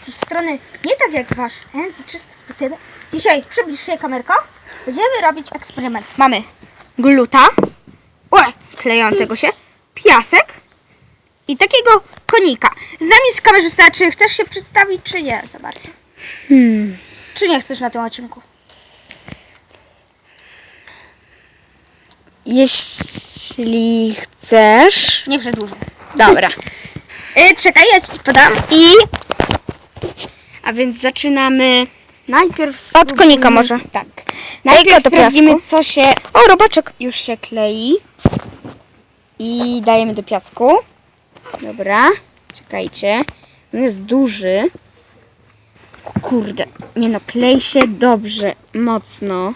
coś strony nie tak jak wasz Enzy 300 specjalny. Dzisiaj przybliż się kamerko. Będziemy robić eksperyment. Mamy gluta, o, klejącego się, piasek i takiego konika. Z nami jest kamerzysta, czy chcesz się przedstawić, czy nie za bardzo? Hmm. Czy nie chcesz na tym odcinku? Jeśli chcesz. Nie przedłużę. Dobra. Y, czekaj, ja ci podam. I. A więc zaczynamy. Najpierw. Od konika może. Tak. Najpierw sprawdzimy, co się O, robaczek. już się klei. I dajemy do piasku. Dobra. Czekajcie. On jest duży. Kurde. Nie no, klei się dobrze. Mocno.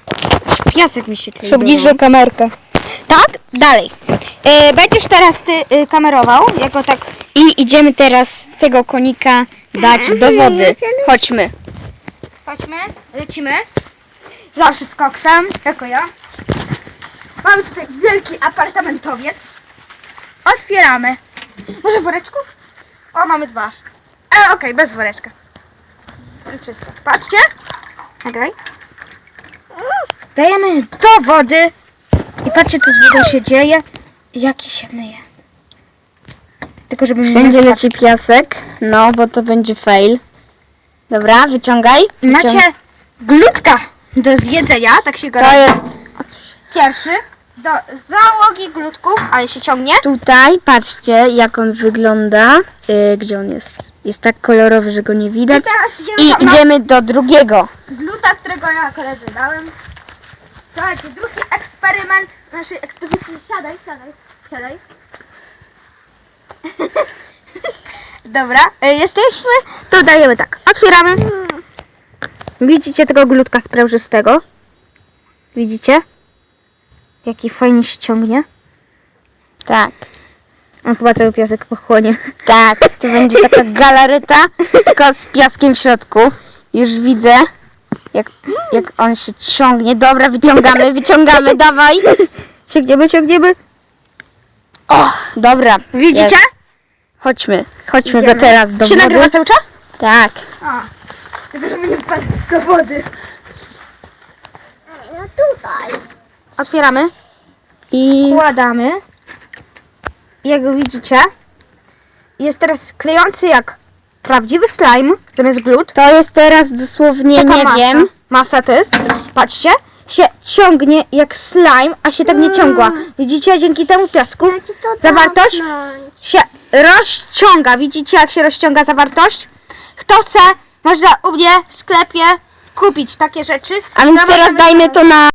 Piasek mi się klei. Przybliżę kamerkę. Tak, dalej. Y, będziesz teraz ty y, kamerował, jako tak I idziemy teraz tego konika dać do wody. Chodźmy. Chodźmy, lecimy. Zawsze z koksem, jako ja. Mamy tutaj wielki apartamentowiec. Otwieramy. Może woreczków? O, mamy dwa. E, okej, bez woreczka. Czysto. Patrzcie. Nagraj. Dajemy do wody. I patrzcie, co z wodą się dzieje. Jaki się myje. Tylko żeby Wszędzie nie leci piasek. No, bo to będzie fail. Dobra, wyciągaj. Macie Wyciąg- glutka do zjedzenia, tak się go To robi. jest Pierwszy do załogi glutków, ale się ciągnie. tutaj, patrzcie jak on wygląda. Y, gdzie on jest? Jest tak kolorowy, że go nie widać. I teraz idziemy I do- no, idziemy do drugiego. gluta, którego ja koledze dałem. Słuchajcie, drugi eksperyment naszej ekspozycji. Siadaj, siadaj, siadaj. Dobra, y, jesteśmy. To dajemy tak. Otwieramy. Widzicie tego glutka sprężystego? Widzicie? Jaki fajnie się ciągnie. Tak. On chyba cały piasek pochłonie. Tak, to będzie taka galaryta, tylko z piaskiem w środku. Już widzę, jak, jak on się ciągnie. Dobra, wyciągamy, wyciągamy, dawaj. Ciągniemy, ciągniemy. O, dobra. Widzicie? Jest. Chodźmy, chodźmy Idziemy. go teraz do Się wody. nagrywa cały czas? Tak. A, tylko żeby nie wpadł do wody. No tutaj. Otwieramy. I Wkładamy. I Jak widzicie, jest teraz klejący jak prawdziwy slime zamiast glut. to jest teraz dosłownie, Taka nie masa. wiem. Masa to jest. Patrzcie, się ciągnie jak slime, a się tak nie ciągła. Widzicie, dzięki temu piasku zawartość się rozciąga. Widzicie, jak się rozciąga zawartość? Kto chce, można u mnie w sklepie kupić takie rzeczy. A więc teraz dajmy to na